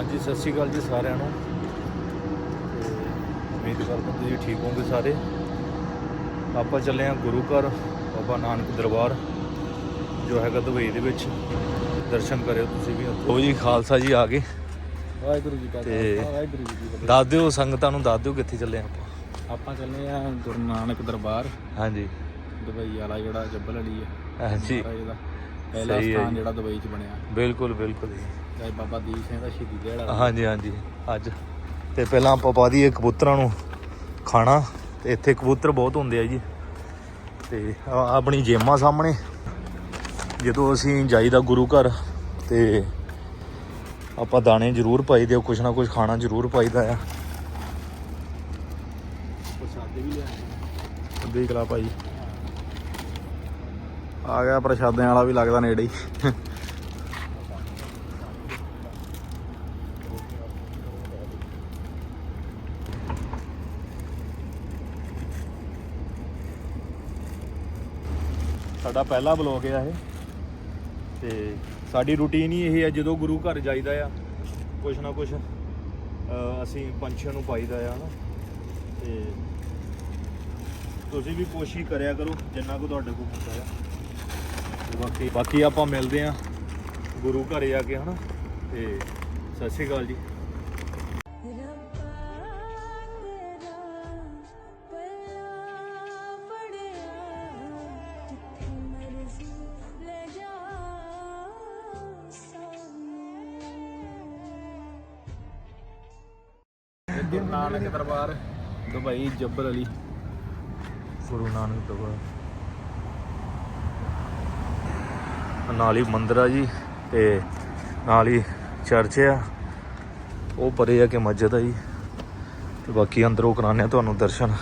ਹਾਂਜੀ ਸਤਿ ਸ਼੍ਰੀ ਅਕਾਲ ਜੀ ਸਾਰਿਆਂ ਨੂੰ। ਤੇ ਉਮੀਦ ਕਰਦਾ ਤੁਸੀਂ ਠੀਕ ਹੋਵੋਗੇ ਸਾਰੇ। ਆਪਾਂ ਚੱਲੇ ਹਾਂ ਗੁਰੂ ਘਰ ਬਾਬਾ ਨਾਨਕ ਦਰਬਾਰ ਜੋ ਹੈਗਾ ਦੁਬਈ ਦੇ ਵਿੱਚ। ਦਰਸ਼ਨ ਕਰਿਓ ਤੁਸੀਂ ਵੀ। ਉਹ ਜੀ ਖਾਲਸਾ ਜੀ ਆ ਗਏ। ਵਾਹਿਗੁਰੂ ਜੀ ਕਾ ਖਾਲਸਾ ਵਾਹਿਗੁਰੂ ਜੀ ਕੀ ਫਤਿਹ। ਦੱਸ ਦਿਓ ਸੰਗਤਾਂ ਨੂੰ ਦੱਸ ਦਿਓ ਕਿੱਥੇ ਚੱਲੇ ਆਪਾਂ ਆਪਾਂ ਚੱਲੇ ਆ ਗੁਰੂ ਨਾਨਕ ਦਰਬਾਰ। ਹਾਂਜੀ। ਦੁਬਈ ਵਾਲਾ ਜਿਹੜਾ ਜੱਬਲ ਅਲੀ ਹੈ। ਹਾਂਜੀ। ਪਹਿਲਾ ਸਥਾਨ। ਜਿਹੜਾ ਦੁਬਈ 'ਚ ਬਣਿਆ। ਬਿਲਕੁਲ ਬਿਲਕੁਲ ਚਾਹੇ ਬਾਬਾ ਦੀਪ ਸਿੰਘ ਦਾ ਸ਼ਹੀਦੀ ਦਿਹਾੜਾ ਹਾਂਜੀ ਹਾਂਜੀ ਅੱਜ। ਤੇ ਪਹਿਲਾਂ ਆਪਾਂ ਪਾ ਦਈਏ ਕਬੂਤਰਾਂ ਨੂੰ ਖਾਣਾ। ਤੇ ਇੱਥੇ ਕਬੂਤਰ ਬਹੁਤ ਹੁੰਦੇ ਆ ਜੀ। ਤੇ ਆਪਣੀ ਜੇਮਾਂ ਸਾਹਮਣੇ। ਜਦੋਂ ਅਸੀਂ ਜਾਈਦਾ ਗੁਰੂ ਘਰ ਤੇ ਆਪਾਂ ਦਾਣੇ ਜ਼ਰੂਰ ਪਾਈਦੇ ਆ ਕੁਛ ਨਾ ਕੁਛ ਖਾਣਾ ਜ਼ਰੂਰ ਪਾਈਦਾ ਆ। ਪ੍ਰਸ਼ਾਦੇ ਵੀ ਲਿਆਏ ਦੇਖ ਲਾ ਭਾਈ ਆ ਗਿਆ ਪ੍ਰਸ਼ਾਦਿਆਂ ਵਾਲਾ ਵੀ ਲੱਗਦਾ ਨੇੜੇ ਹੀ। ਸਾਡਾ ਪਹਿਲਾ ਬਲੌਗ ਆ ਇਹ। ਤੇ ਸਾਡੀ ਰੂਟੀਨ ਹੀ ਇਹ ਹੈ ਜਦੋਂ ਗੁਰੂ ਘਰ ਜਾਈਦਾ ਆ, ਕੁਛ ਨਾ ਕੁਛ ਅਸੀਂ ਪੰਛੀਆਂ ਨੂੰ ਪਾਈਦਾ ਆ ਨਾ ਤੇ ਤੁਸੀਂ ਵੀ ਕੋਸ਼ਿਸ਼ ਕਰਿਆ ਕਰੋ, ਜਿੰਨਾ ਕੁ ਤੁਹਾਡੇ ਕੋਲ ਹੁੰਦਾ ਆ। ਤੇ ਬਾਕੀ ਬਾਕੀ ਆਪਾਂ ਮਿਲਦੇ ਆ ਗੁਰੂ ਘਰ ਜਾ ਕੇ, ਹਨਾ। ਤੇ ਸਤਿ ਸ਼੍ਰੀ ਅਕਾਲ ਜੀ। ਗੁਰੂ ਨਾਨਕ ਦਰਬਾਰ ਦੁਬਈ ਅਲੀ। ਗੁਰੂ ਨਾਨਕ ਦਰਬਾਰ। ਨਾਲ ਹੀ ਮੰਦਿਰ ਆ ਜੀ ਤੇ ਨਾਲ ਹੀ ਚਰਚ ਆ। ਉਹ ਪਰੇ ਆ ਕਿ ਮਸਜਿਦ ਆ ਜੀ। ਤੇ ਬਾਕੀ ਅੰਦਰੋਂ ਕਰਾਣੇ ਆ ਤੁਹਾਨੂੰ ਦਰਸ਼ਨ।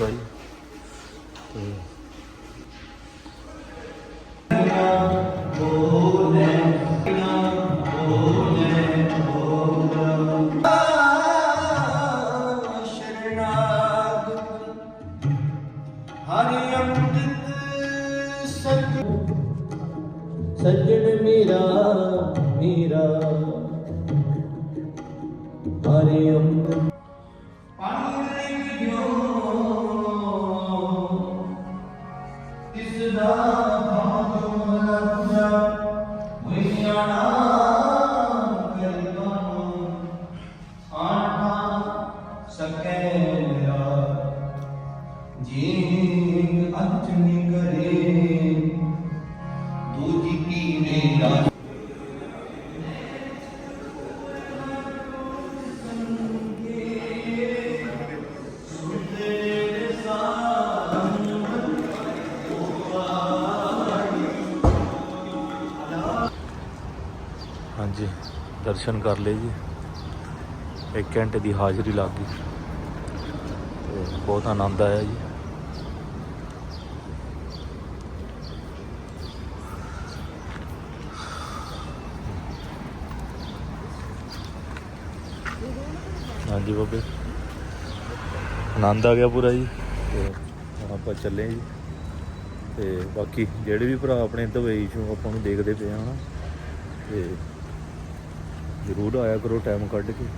ਭਾਈ ਤੇ ਸੱਜਣ ਮੇਰਾ ਮੇਰਾ। ਹਰੇ ਅੰਮ੍ਰਿਤ ਹਾਂਜੀ, ਦਰਸ਼ਨ ਕਰ ਲਏ ਜੀ। ਇੱਕ ਘੰਟੇ ਦੀ ਹਾਜ਼ਰੀ ਲੱਗ ਗਈ। ਤੇ ਬਹੁਤ ਆਨੰਦ ਆਇਆ ਜੀ। ਹਾਂਜੀ ਬਾਬੇ। ਆਨੰਦ ਆ ਗਿਆ ਪੂਰਾ ਜੀ। ਤੇ ਹੁਣ ਆਪਾਂ ਚੱਲੇ ਜੀ। ਤੇ ਬਾਕੀ ਜਿਹੜੇ ਵੀ ਭਰਾ ਆਪਣੇ ਦੁਬਈ ਚੋਂ ਆਪਾਂ ਨੂੰ ਦੇਖਦੇ ਪਏ ਆ ਹਨਾ। ਤੇ ਜ਼ਰੂਰ ਆਇਆ ਕਰੋ ਟਾਈਮ ਕੱਢ ਕੇ।